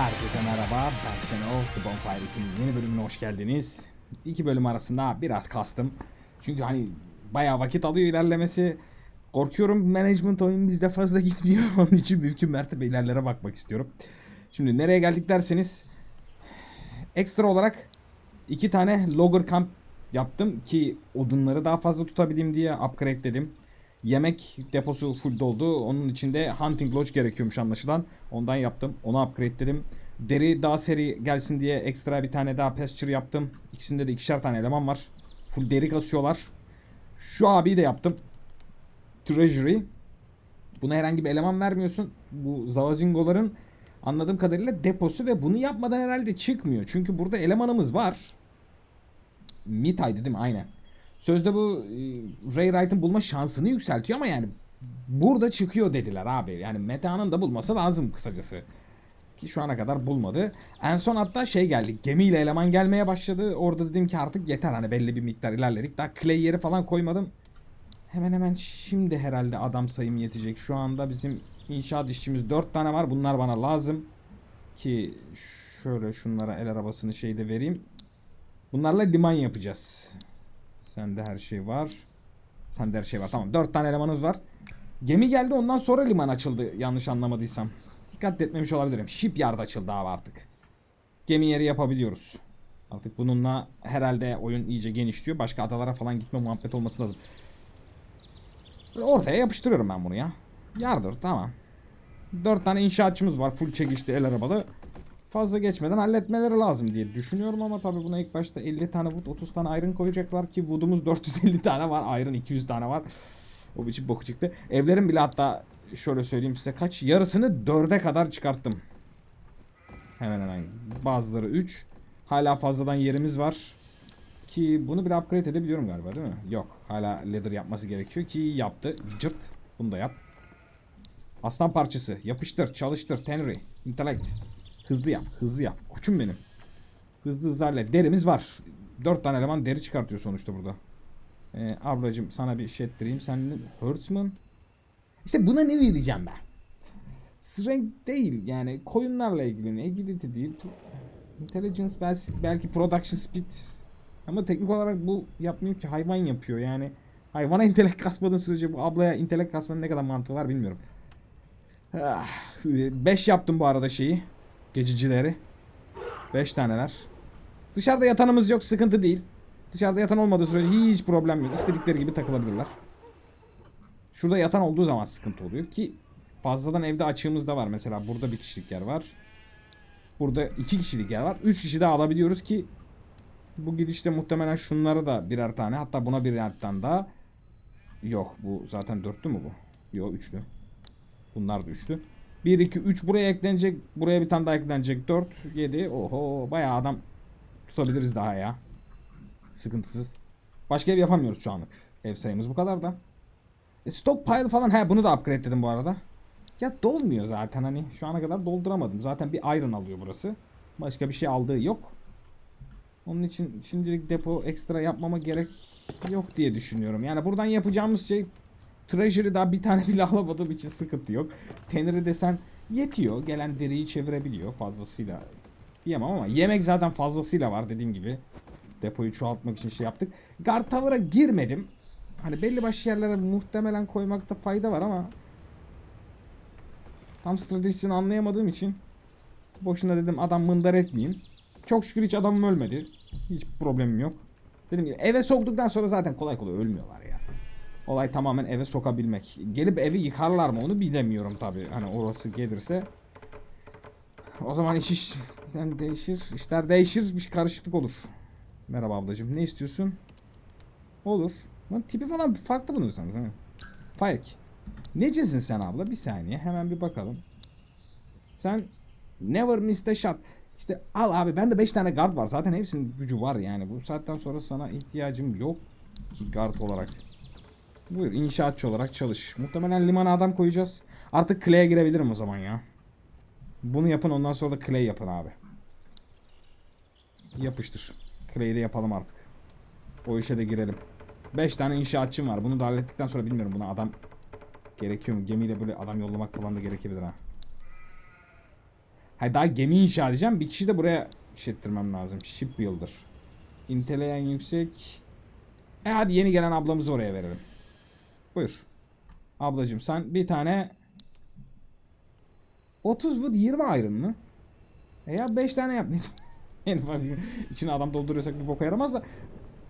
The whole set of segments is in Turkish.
Herkese merhaba, ben Şenol. The Bonfire 2'nin yeni bölümüne hoş geldiniz. İki bölüm arasında biraz kastım. Çünkü hani bayağı vakit alıyor ilerlemesi. Korkuyorum management oyun bizde fazla gitmiyor. Onun için mümkün mertebe ilerlere bakmak istiyorum. Şimdi nereye geldik derseniz ekstra olarak iki tane logger camp yaptım ki odunları daha fazla tutabileyim diye upgrade dedim. Yemek deposu full doldu. Onun içinde hunting lodge gerekiyormuş anlaşılan. Ondan yaptım. Onu upgrade dedim. Deri daha seri gelsin diye ekstra bir tane daha pasture yaptım. İkisinde de ikişer tane eleman var. Full deri kasıyorlar. Şu abiyi de yaptım. Treasury. Buna herhangi bir eleman vermiyorsun. Bu Zavazingoların anladığım kadarıyla deposu ve bunu yapmadan herhalde çıkmıyor. Çünkü burada elemanımız var. Mitay'dı değil mi? Aynen. Sözde bu e, Ray Wright'ın bulma şansını yükseltiyor ama yani burada çıkıyor dediler abi. Yani Meta'nın da bulması lazım kısacası. Ki şu ana kadar bulmadı. En son hatta şey geldi. Gemiyle eleman gelmeye başladı. Orada dedim ki artık yeter hani belli bir miktar ilerledik. Daha clay yeri falan koymadım. Hemen hemen şimdi herhalde adam sayım yetecek. Şu anda bizim inşaat işçimiz 4 tane var. Bunlar bana lazım. Ki şöyle şunlara el arabasını şeyde vereyim. Bunlarla liman yapacağız. Sende her şey var. Sende her şey var. Tamam. 4 tane elemanımız var. Gemi geldi ondan sonra liman açıldı. Yanlış anlamadıysam. Dikkat etmemiş olabilirim. Shipyard açıldı abi artık. Gemi yeri yapabiliyoruz. Artık bununla herhalde oyun iyice genişliyor. Başka adalara falan gitme muhabbet olması lazım. Böyle ortaya yapıştırıyorum ben bunu ya. Yardır tamam. 4 tane inşaatçımız var. Full çekişli el arabalı. Fazla geçmeden halletmeleri lazım diye düşünüyorum ama tabii buna ilk başta 50 tane wood 30 tane iron koyacaklar ki wood'umuz 450 tane var. Iron 200 tane var. O biçim boku çıktı. Evlerin bile hatta şöyle söyleyeyim size kaç yarısını 4'e kadar çıkarttım. Hemen hemen bazıları 3. Hala fazladan yerimiz var. Ki bunu bir upgrade edebiliyorum galiba değil mi? Yok. Hala leather yapması gerekiyor ki yaptı. Cırt. Bunu da yap. Aslan parçası. Yapıştır. Çalıştır. Tenry. Intellect. Hızlı yap. Hızlı yap. Koçum benim. Hızlı hızlı hallet. Derimiz var. 4 tane eleman deri çıkartıyor sonuçta burada. Ee, ablacım sana bir şey ettireyim. Sen Hertzman. İşte buna ne vereceğim ben? Strength değil yani koyunlarla ilgili agility değil. Intelligence belki, belki production speed. Ama teknik olarak bu yapmıyor ki hayvan yapıyor yani. Hayvana intelekt kasmadığın sürece bu ablaya intelekt kasmanın ne kadar mantığı var bilmiyorum. 5 yaptım bu arada şeyi. Geçicileri. 5 taneler. Dışarıda yatanımız yok sıkıntı değil. Dışarıda yatan olmadığı sürece hiç problem yok. İstedikleri gibi takılabilirler. Şurada yatan olduğu zaman sıkıntı oluyor ki fazladan evde açığımız da var. Mesela burada bir kişilik yer var. Burada iki kişilik yer var. Üç kişi daha alabiliyoruz ki bu gidişte muhtemelen şunlara da birer tane hatta buna birer tane daha yok bu zaten dörtlü mü bu? Yok üçlü. Bunlar da üçlü. 1, 2, 3 buraya eklenecek. Buraya bir tane daha eklenecek. 4, 7. Oho bayağı adam tutabiliriz daha ya. Sıkıntısız. Başka ev yapamıyoruz şu anlık. Ev sayımız bu kadar da. E, stockpile falan he bunu da upgrade dedim bu arada. Ya dolmuyor zaten hani şu ana kadar dolduramadım. Zaten bir iron alıyor burası. Başka bir şey aldığı yok. Onun için şimdilik depo ekstra yapmama gerek yok diye düşünüyorum. Yani buradan yapacağımız şey Treasury daha bir tane bile alamadığım için sıkıntı yok. Tenere desen yetiyor. Gelen deriyi çevirebiliyor fazlasıyla. Diyemem ama yemek zaten fazlasıyla var dediğim gibi. Depoyu çoğaltmak için şey yaptık. Guard Tower'a girmedim. Hani belli başlı yerlere muhtemelen koymakta fayda var ama tam stratejisini anlayamadığım için boşuna dedim adam mındar etmeyeyim. Çok şükür hiç adamım ölmedi. Hiç problemim yok. Dedim gibi eve soktuktan sonra zaten kolay kolay ölmüyorlar ya. Olay tamamen eve sokabilmek. Gelip evi yıkarlar mı onu bilemiyorum tabi. Hani orası gelirse. O zaman iş işten değişir. İşler değişir. Bir karışıklık olur. Merhaba ablacığım. Ne istiyorsun? Olur. Lan tipi falan farklı bunun sanırım. mi? Faik. Necesin sen abla? Bir saniye. Hemen bir bakalım. Sen never miss a shot. İşte al abi bende 5 tane guard var. Zaten hepsinin gücü var yani. Bu saatten sonra sana ihtiyacım yok ki guard olarak. Buyur inşaatçı olarak çalış. Muhtemelen limana adam koyacağız. Artık clay'e girebilirim o zaman ya. Bunu yapın ondan sonra da clay yapın abi. Yapıştır. Clay'i de yapalım artık. O işe de girelim. 5 tane inşaatçım var. Bunu da hallettikten sonra bilmiyorum buna adam gerekiyor mu? Gemiyle böyle adam yollamak falan da gerekebilir ha. Hayır daha gemi inşa edeceğim. Bir kişi de buraya işlettirmem lazım. Shipbuilder. İnteleyen yüksek. E hadi yeni gelen ablamızı oraya verelim. Buyur. Ablacım sen bir tane 30 wood 20 iron mı? E ya 5 tane yap. içine adam dolduruyorsak bir boka yaramaz da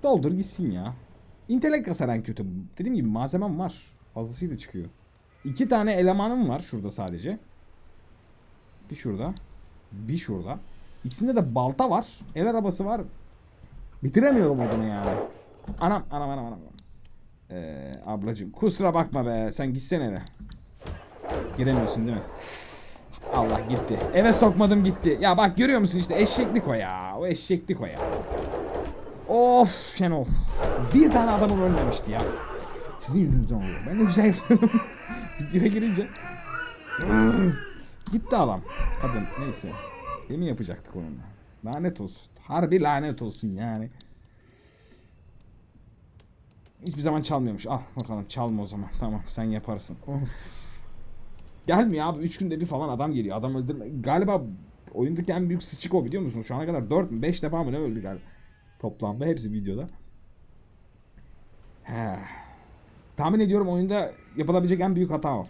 doldur gitsin ya. İntelek kasar en kötü. Dediğim gibi malzemem var. Fazlasıyla çıkıyor. İki tane elemanım var şurada sadece. Bir şurada. Bir şurada. İkisinde de balta var. El arabası var. Bitiremiyorum odunu yani. Anam anam anam anam. Ee, ablacım kusura bakma be sen gitsene eve. Giremiyorsun değil mi? Allah gitti. Eve sokmadım gitti. Ya bak görüyor musun işte eşeklik o ya. O eşeklik o ya. Of Şenol. Bir tane adamım ölmemişti ya. Sizin yüzünüzden oluyor. Ben de güzel yapıyorum. Videoya girince. Gitti adam. Kadın neyse. Yemin yapacaktık onunla. Lanet olsun. Harbi lanet olsun yani. Hiçbir zaman çalmıyormuş. Ah bakalım çalma o zaman. Tamam sen yaparsın. Of. Gelmiyor abi. 3 günde bir falan adam geliyor. Adam öldürme. Galiba oyundaki en büyük sıçık o biliyor musun? Şu ana kadar 4 mü 5 defa mı ne öldü galiba. Toplamda hepsi videoda. He. Tahmin ediyorum oyunda yapılabilecek en büyük hata o.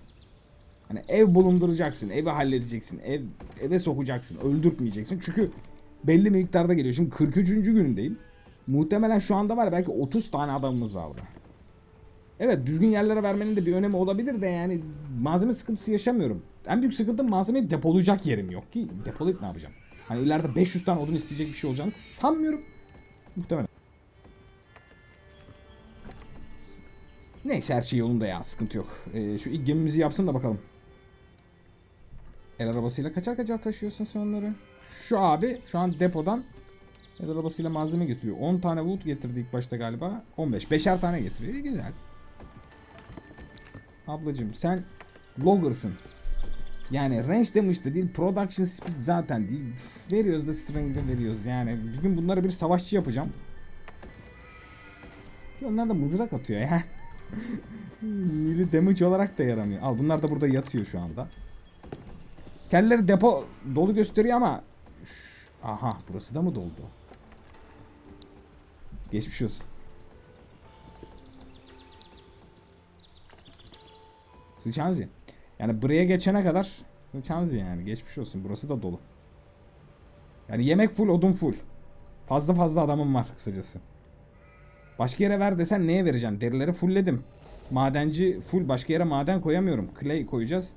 Hani ev bulunduracaksın, evi halledeceksin, ev eve sokacaksın, öldürtmeyeceksin. Çünkü belli miktarda geliyor. Şimdi 43. günündeyim. Muhtemelen şu anda var belki 30 tane adamımız var burada. Evet düzgün yerlere vermenin de bir önemi olabilir de yani malzeme sıkıntısı yaşamıyorum. En büyük sıkıntım malzemeyi depolayacak yerim yok ki. Depolayıp ne yapacağım? Hani ileride 500 tane odun isteyecek bir şey olacağını sanmıyorum. Muhtemelen. Neyse her şey yolunda ya sıkıntı yok. Ee, şu ilk gemimizi yapsın da bakalım. El arabasıyla kaçar kaçar taşıyorsun sen onları. Şu abi şu an depodan el arabasıyla malzeme getiriyor. 10 tane wood getirdi ilk başta galiba. 15. Beşer tane getiriyor. Güzel. Ablacım sen logger'sın. Yani range damage de değil, production speed zaten değil. Veriyoruz da strength'e veriyoruz yani. Bir gün bunları bir savaşçı yapacağım. Ki onlar da mızrak atıyor yani. Mili damage olarak da yaramıyor. Al bunlar da burada yatıyor şu anda. Kelleri depo dolu gösteriyor ama Aha burası da mı doldu? Geçmiş olsun. Sıçanzi. Yani buraya geçene kadar Sıçanzi yani geçmiş olsun. Burası da dolu. Yani yemek full, odun full. Fazla fazla adamım var kısacası. Başka yere ver desen neye vereceğim? Derileri fullledim. Madenci full. Başka yere maden koyamıyorum. Clay koyacağız.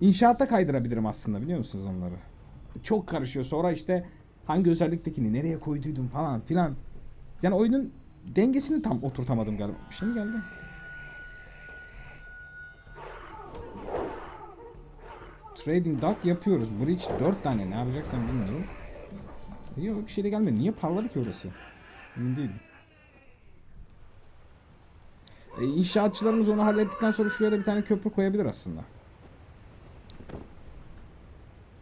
İnşaatta kaydırabilirim aslında biliyor musunuz onları? Çok karışıyor. Sonra işte hangi özelliktekini nereye koyduydum falan filan. Yani oyunun dengesini tam oturtamadım galiba. Bir şey mi geldi? Trading Dock yapıyoruz. Bridge 4 tane ne yapacaksam bilmiyorum. Yok bir şey de gelmedi. Niye parladı ki orası? Emin değilim. E, inşaatçılarımız onu hallettikten sonra şuraya da bir tane köprü koyabilir aslında.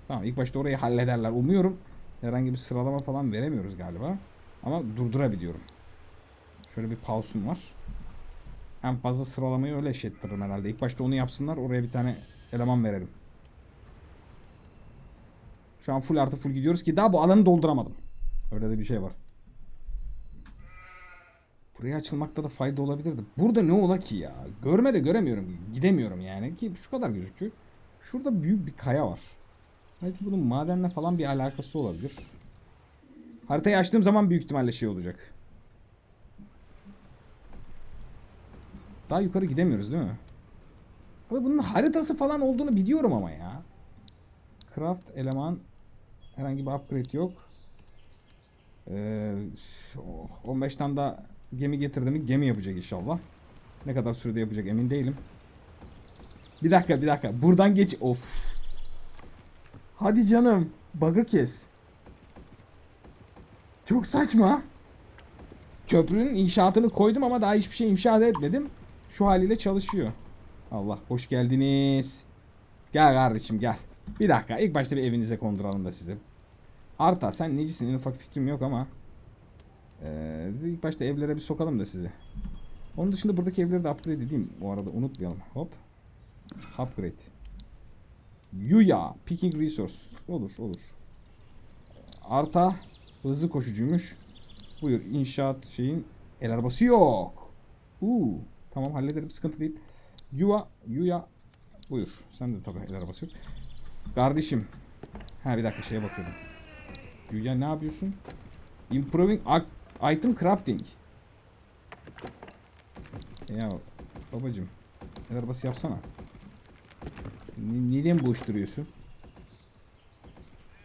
Tamam ilk başta orayı hallederler. Umuyorum herhangi bir sıralama falan veremiyoruz galiba. Ama durdurabiliyorum. Şöyle bir pause'um var. En fazla sıralamayı öyle eşittiririm herhalde. İlk başta onu yapsınlar. Oraya bir tane eleman verelim. Şu an full artı full gidiyoruz ki daha bu alanı dolduramadım. Öyle de bir şey var. Buraya açılmakta da fayda olabilirdi. Burada ne ola ki ya? Görme de göremiyorum. Gidemiyorum yani ki şu kadar gözüküyor. Şurada büyük bir kaya var. Belki bunun madenle falan bir alakası olabilir. Haritayı açtığım zaman büyük ihtimalle şey olacak. Daha yukarı gidemiyoruz değil mi? Abi bunun haritası falan olduğunu biliyorum ama ya. Craft eleman herhangi bir upgrade yok. Ee, 15 tane daha gemi getirdi mi gemi yapacak inşallah. Ne kadar sürede yapacak emin değilim. Bir dakika bir dakika. Buradan geç. Of. Hadi canım. Bug'ı kes. Çok saçma. Köprünün inşaatını koydum ama daha hiçbir şey inşa etmedim. Şu haliyle çalışıyor. Allah hoş geldiniz. Gel kardeşim gel. Bir dakika ilk başta bir evinize konduralım da sizi. Arta sen necisin en ufak fikrim yok ama. Ee, ilk başta evlere bir sokalım da sizi. Onun dışında buradaki evleri de upgrade edeyim bu arada unutmayalım. Hop. Upgrade. Yuya. Picking resource. Olur olur. Arta. Hızlı koşucuymuş. Buyur inşaat şeyin el arabası yok. Uuu. Tamam hallederim sıkıntı değil. Yuva. Yuya. Buyur. Sen de tabii el arabası yok. Kardeşim. Ha bir dakika şeye bakıyordum. Yuya ne yapıyorsun? Improving item crafting. Ya babacım. El arabası yapsana. N- neden boş duruyorsun?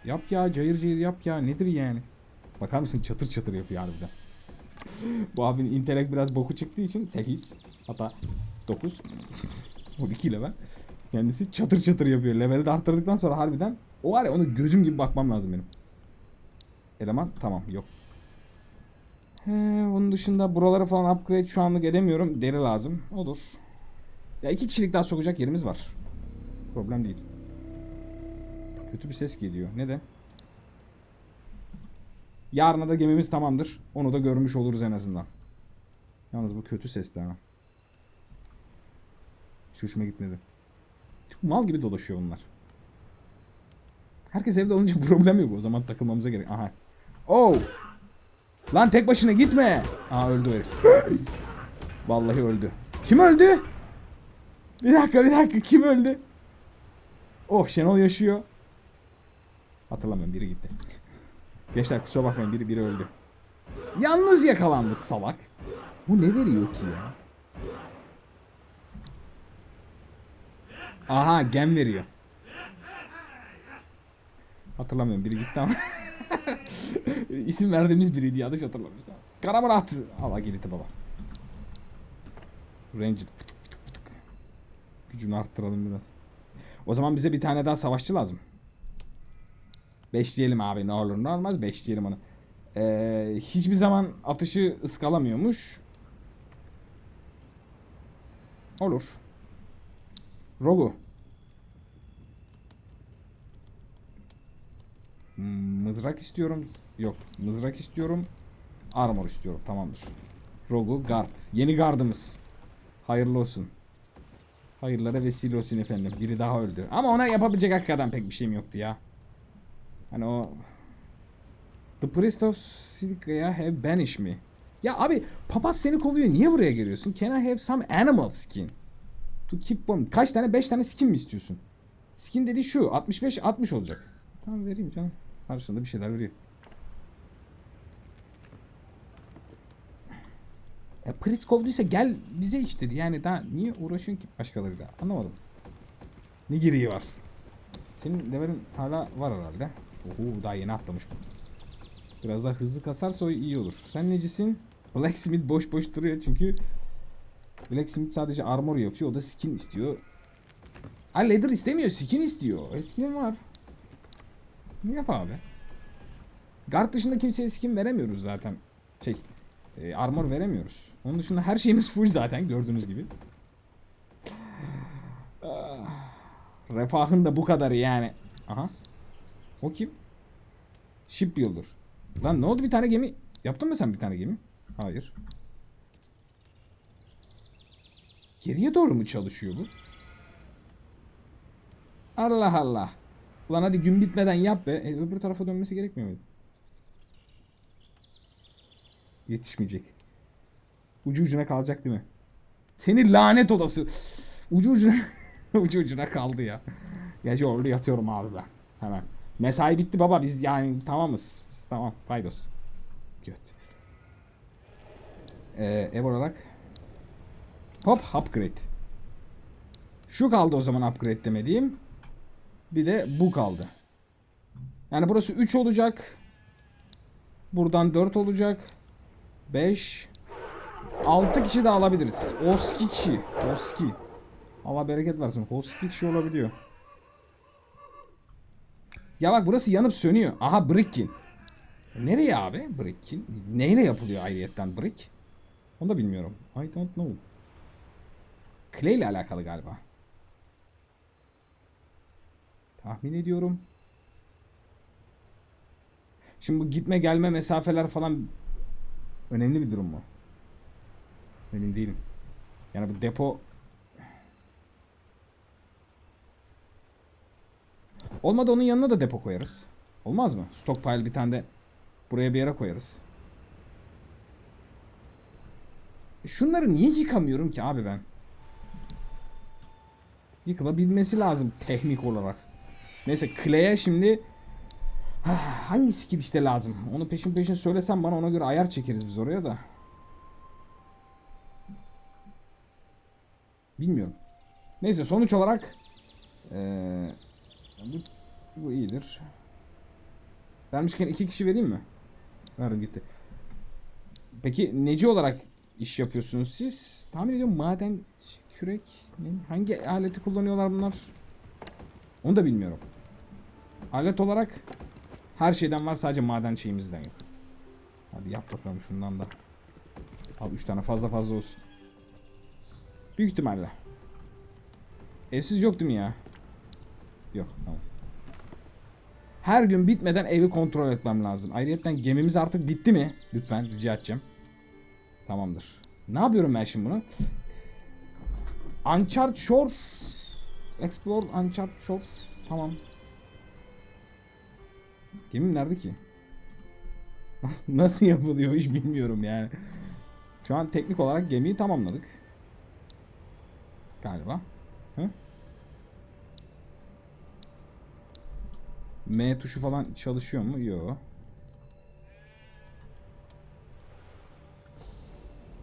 Yap ya cayır cayır yap ya nedir yani? Bakar mısın çatır çatır yapıyor harbiden. Bu abinin intelek biraz boku çıktığı için 8 hatta 9 12 level. Kendisi çatır çatır yapıyor. Leveli de arttırdıktan sonra harbiden o var ya onu gözüm gibi bakmam lazım benim. Eleman tamam yok. He, onun dışında buraları falan upgrade şu anlık edemiyorum. Deri lazım. Olur. Ya iki kişilik daha sokacak yerimiz var. Problem değil. Kötü bir ses geliyor. Neden? Yarına da gemimiz tamamdır. Onu da görmüş oluruz en azından. Yalnız bu kötü sesti ha. Hiç hoşuma gitmedi. Mal gibi dolaşıyor bunlar. Herkes evde olunca problem yok. O zaman takılmamıza gerek. Aha. Oh! Lan tek başına gitme. Aa öldü herif. Vallahi öldü. Kim öldü? Bir dakika bir dakika kim öldü? Oh Şenol yaşıyor. Hatırlamıyorum biri gitti. Gençler kusura bakmayın biri biri öldü. Yalnız yakalandı salak. Bu ne veriyor ki ya? Aha gem veriyor. Hatırlamıyorum biri gitti ama. İsim verdiğimiz biriydi yanlış hatırlamıyorsam. Kara Murat. Allah gitti baba. Ranger. Gücünü arttıralım biraz. O zaman bize bir tane daha savaşçı lazım. Beşleyelim abi ne olur ne olmaz beşleyelim onu. Ee, hiçbir zaman atışı ıskalamıyormuş. Olur. Rogu. Hmm, Mızrak istiyorum. Yok. Mızrak istiyorum. Armor istiyorum. Tamamdır. Rogu guard. Yeni gardımız. Hayırlı olsun. Hayırlara vesile olsun efendim. Biri daha öldü. Ama ona yapabilecek hakikaten pek bir şeyim yoktu ya. Hani o... The Priest of Sidica'ya have banished me. Ya abi papaz seni kovuyor. Niye buraya geliyorsun? Can I have some animal skin? To keep warm. Kaç tane? 5 tane skin mi istiyorsun? Skin dediği şu. 65 60 olacak. Tamam vereyim canım. Karşılığında bir şeyler veriyor. Ya Priest kovduysa gel bize iç dedi. Yani daha niye uğraşıyorsun ki başkalarıyla? Anlamadım. Ne gereği var? Senin levelin hala var herhalde. Oho daha yeni atlamış bu. Biraz daha hızlı kasarsa o iyi olur. Sen necisin? Blacksmith boş boş duruyor çünkü Blacksmith sadece armor yapıyor. O da skin istiyor. Ha leather istemiyor. Skin istiyor. E, skin var. Ne yap abi? Guard dışında kimseye skin veremiyoruz zaten. Şey, e, armor veremiyoruz. Onun dışında her şeyimiz full zaten gördüğünüz gibi. Ah, Refahın da bu kadar yani. Aha. O kim? Shipbuilder. Lan ne oldu bir tane gemi? Yaptın mı sen bir tane gemi? Hayır. Geriye doğru mu çalışıyor bu? Allah Allah. Ulan hadi gün bitmeden yap be. E, öbür tarafa dönmesi gerekmiyor muydu? Yetişmeyecek. Ucu ucuna kalacak değil mi? Seni lanet odası. Ucu ucuna ucu ucuna kaldı ya. Gece orada yatıyorum abi ben. Hemen. Mesai bitti baba biz yani tamamız. Biz tamam paydos. Göt. Ee, ev olarak Hop upgrade. Şu kaldı o zaman upgrade demediğim. Bir de bu kaldı. Yani burası 3 olacak. Buradan 4 olacak. 5 6 kişi de alabiliriz. Oski kişi. Oski. Allah bereket versin. Oski kişi olabiliyor. Ya bak burası yanıp sönüyor. Aha Brickin. Nereye abi Brickin? Neyle yapılıyor ayrıyetten Brick? Onu da bilmiyorum. I don't know. Clay ile alakalı galiba. Tahmin ediyorum. Şimdi bu gitme gelme mesafeler falan önemli bir durum mu? Emin değilim. Yani bu depo Olmadı onun yanına da depo koyarız. Olmaz mı? Stockpile bir tane de buraya bir yere koyarız. E Şunları niye yıkamıyorum ki abi ben? Yıkılabilmesi lazım teknik olarak. Neyse Clay'e şimdi hangi skill işte lazım? Onu peşin peşin söylesem bana ona göre ayar çekeriz biz oraya da. Bilmiyorum. Neyse sonuç olarak eee, bu, bu iyidir. Vermişken iki kişi vereyim mi? Verdim gitti. Peki neci olarak iş yapıyorsunuz siz? Tahmin ediyorum maden kürek ne? hangi aleti kullanıyorlar bunlar? Onu da bilmiyorum. Alet olarak her şeyden var sadece maden şeyimizden yok. Hadi yap bakalım şundan da. Al 3 tane fazla fazla olsun. Büyük ihtimalle. Evsiz yok değil mi ya? Yok tamam. Her gün bitmeden evi kontrol etmem lazım. Ayrıca gemimiz artık bitti mi? Lütfen rica edeceğim. Tamamdır. Ne yapıyorum ben şimdi bunu? Uncharted Shore Explore Uncharted Shore Tamam. Gemim nerede ki? Nasıl yapılıyor hiç bilmiyorum yani. Şu an teknik olarak gemiyi tamamladık. Galiba. Hı? M tuşu falan çalışıyor mu? Yok.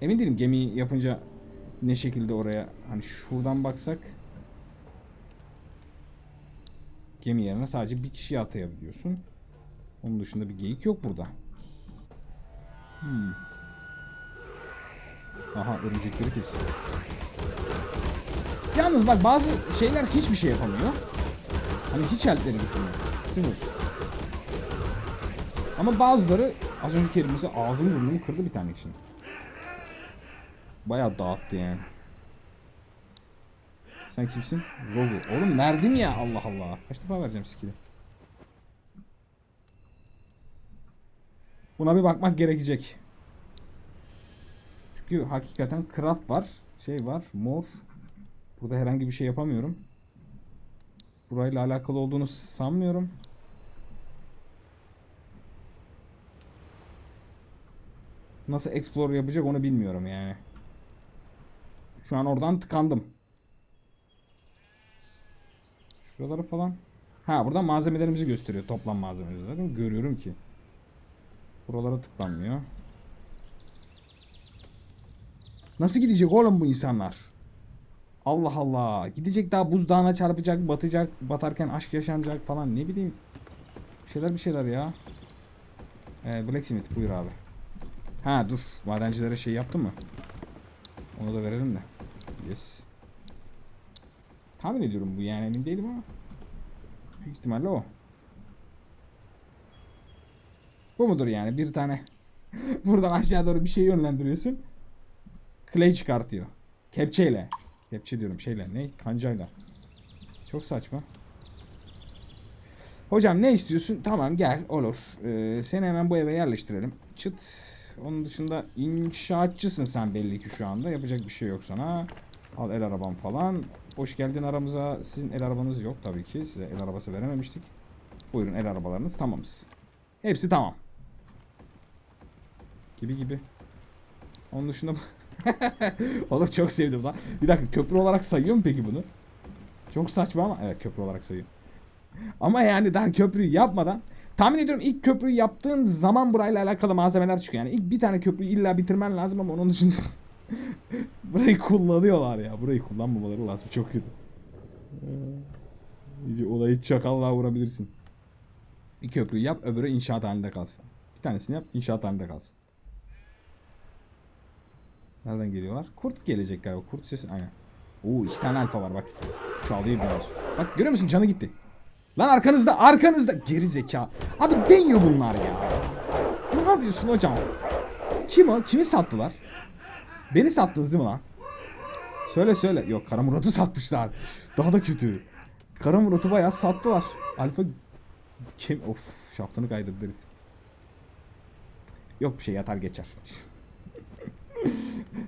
Emin değilim gemiyi yapınca ne şekilde oraya hani şuradan baksak gemi yerine sadece bir kişiyi atayabiliyorsun. Onun dışında bir geyik yok burada. Hmm. Aha örümcekleri kesiyor. Yalnız bak bazı şeyler hiçbir şey yapamıyor. Hani hiç elleri bitmiyor. Sıfır. Ama bazıları az önceki elimizde ağzını burnumu kırdı bir tane kişinin. Bayağı dağıttı yani. Sen kimsin? Rogu. Oğlum verdim ya Allah Allah. Kaç defa vereceğim skill'i? Buna bir bakmak gerekecek. Çünkü hakikaten craft var. Şey var. Mor. Burada herhangi bir şey yapamıyorum. Burayla alakalı olduğunu sanmıyorum. Nasıl explore yapacak onu bilmiyorum yani. Şu an oradan tıkandım. Şuraları falan. Ha burada malzemelerimizi gösteriyor. Toplam malzemeleri zaten görüyorum ki. Buralara tıklanmıyor. Nasıl gidecek oğlum bu insanlar? Allah Allah. Gidecek daha buzdağına çarpacak, batacak, batarken aşk yaşanacak falan ne bileyim. Bir şeyler bir şeyler ya. Ee, Blacksmith buyur abi. Ha dur. Madencilere şey yaptın mı? Onu da verelim de. Yes. Tahmin ediyorum bu yani emin değilim ama. Büyük ihtimalle o. Bu mudur yani? Bir tane buradan aşağı doğru bir şey yönlendiriyorsun. Clay çıkartıyor. Kepçeyle. Kepçe diyorum şeyle. Ne? Kancayla. Çok saçma. Hocam ne istiyorsun? Tamam gel olur. Ee, seni hemen bu eve yerleştirelim. Çıt. Onun dışında inşaatçısın sen belli ki şu anda. Yapacak bir şey yok sana. Al el arabam falan. Hoş geldin aramıza. Sizin el arabanız yok tabii ki. Size el arabası verememiştik. Buyurun el arabalarınız tamamız. Hepsi tamam. Gibi gibi. Onun dışında Oğlum çok sevdim lan. Bir dakika köprü olarak sayıyor mu peki bunu? Çok saçma ama evet köprü olarak sayıyor. Ama yani daha köprüyü yapmadan tahmin ediyorum ilk köprüyü yaptığın zaman burayla alakalı malzemeler çıkıyor. Yani ilk bir tane köprüyü illa bitirmen lazım ama onun dışında burayı kullanıyorlar ya. Burayı kullanmamaları lazım. Çok kötü. Ee, İyice olayı çakallığa vurabilirsin. Bir köprüyü yap öbürü inşaat halinde kalsın. Bir tanesini yap inşaat halinde kalsın. Nereden geliyorlar? Kurt gelecek galiba. Kurt sesi. Aynen. Oo iki tane alfa var bak. Çalıyor biraz. Bak görüyor musun canı gitti. Lan arkanızda arkanızda. Geri zeka. Abi deniyor bunlar ya. Ne yapıyorsun hocam? Kim o? Kimi sattılar? Beni sattınız değil mi lan? Söyle söyle. Yok Kara Murat'ı satmışlar. Daha da kötü. Kara Murat'ı bayağı sattılar. Alfa kim? Of şaftını kaydırdı. Yok bir şey yatar geçer.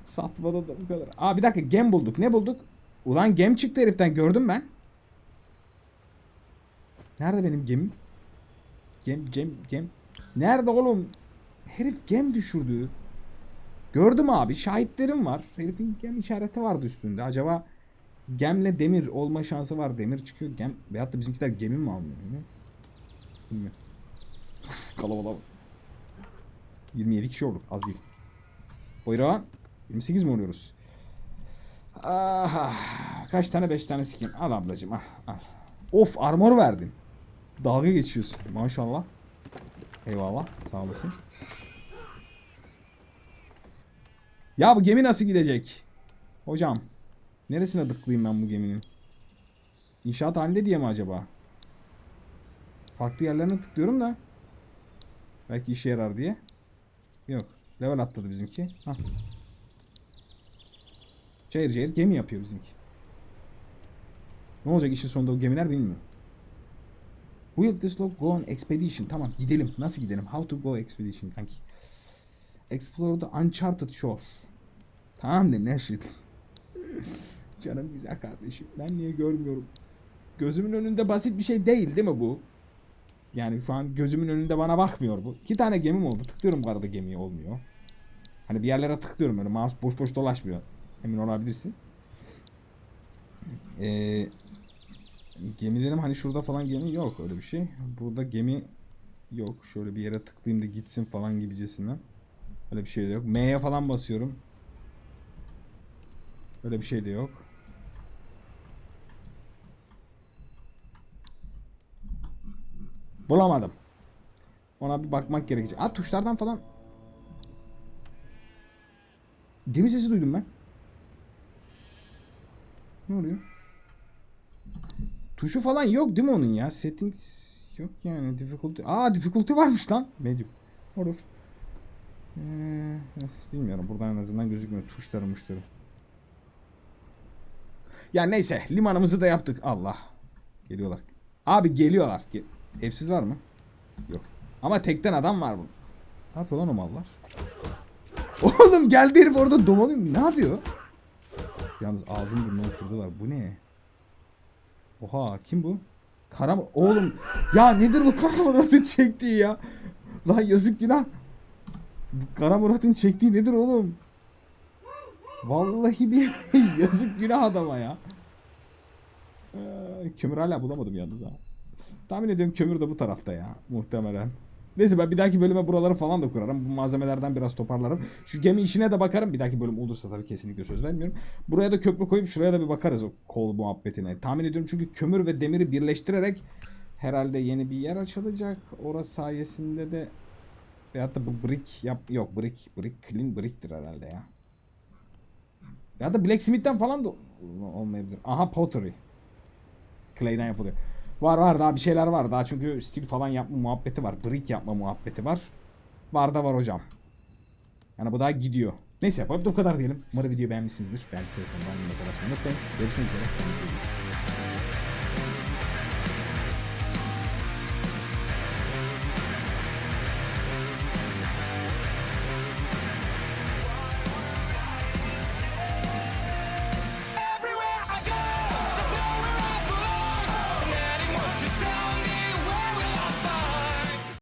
Satmadı da bu kadar. Aa bir dakika gem bulduk. Ne bulduk? Ulan gem çıktı heriften gördüm ben. Nerede benim gemim? Gem, gem, gem. Nerede oğlum? Herif gem düşürdü. Gördüm abi. Şahitlerim var. Herifin gem işareti vardı üstünde. Acaba gemle demir olma şansı var. Demir çıkıyor. Gem veyahut da bizimkiler gemi mi almıyor? Bilmiyorum. Uf, kalabalık. 27 kişi olduk. Az değil. Buyurun. 28 mi oluyoruz? Aha. Kaç tane? 5 tane sikeyim. Al ablacığım al. al. Of armor verdin. Dalga geçiyorsun. Maşallah. Eyvallah. Sağ olasın. Ya bu gemi nasıl gidecek? Hocam. Neresine dıklayayım ben bu geminin? İnşaat halinde diye mi acaba? Farklı yerlerine tıklıyorum da. Belki işe yarar diye. Yok. Level atladı bizimki. Hah. Çayır çayır gemi yapıyor bizimki. Ne olacak işin sonunda o gemiler bilmiyorum. Will this log go on expedition? Tamam gidelim. Nasıl gidelim? How to go expedition kanki. Explore the uncharted shore. Tamam de Neşrit. Canım güzel kardeşim. Ben niye görmüyorum? Gözümün önünde basit bir şey değil değil mi bu? Yani şu an gözümün önünde bana bakmıyor bu. İki tane gemim oldu. Tıklıyorum bu arada gemiye olmuyor. Hani bir yerlere tıklıyorum böyle mouse boş boş dolaşmıyor. Emin olabilirsin. Ee, gemilerim hani şurada falan gemi yok öyle bir şey. Burada gemi yok. Şöyle bir yere tıklayayım da gitsin falan gibicesinden. Öyle bir şey de yok. M'ye falan basıyorum. Öyle bir şey de yok. Bulamadım. Ona bir bakmak gerekecek. Aa tuşlardan falan. Gemi sesi duydum ben. Ne oluyor? Tuşu falan yok değil mi onun ya? Settings yok yani. Difficulty. Aa difficulty varmış lan. Medium. Olur. Ee, bilmiyorum. Buradan en azından gözükmüyor. Tuşları muşları. Ya neyse. Limanımızı da yaptık. Allah. Geliyorlar. Abi geliyorlar. Ge- Evsiz var mı? Yok. Ama tekten adam var bu. Ne yapıyor lan o mallar? Oğlum geldi herif orada domalıyor. Ne yapıyor? Yalnız ağzım burnunu kırdılar. Bu ne? Oha kim bu? Kara Oğlum ya nedir bu Kara Murat'ın çektiği ya? Lan yazık günah. Kara Murat'ın çektiği nedir oğlum? Vallahi bir yazık günah adama ya. Ee, kömür hala bulamadım yalnız ha. Tahmin ediyorum kömür de bu tarafta ya muhtemelen. Neyse ben bir dahaki bölüme buraları falan da kurarım. Bu malzemelerden biraz toparlarım. Şu gemi işine de bakarım. Bir dahaki bölüm olursa tabii kesinlikle söz vermiyorum. Buraya da köprü koyup şuraya da bir bakarız o kol muhabbetine. Tahmin ediyorum çünkü kömür ve demiri birleştirerek herhalde yeni bir yer açılacak. Orası sayesinde de veyahut da bu brick yap yok brick brick clean brick'tir herhalde ya. Ya da blacksmith'ten falan da olmayabilir. Aha pottery. Clay'den yapılıyor. Var var daha bir şeyler var. Daha çünkü stil falan yapma muhabbeti var. Brick yapma muhabbeti var. Var da var hocam. Yani bu daha gidiyor. Neyse bu kadar diyelim. Umarım videoyu beğenmişsinizdir. Beğendiyseniz ondan mesela unutmayın. Görüşmek üzere.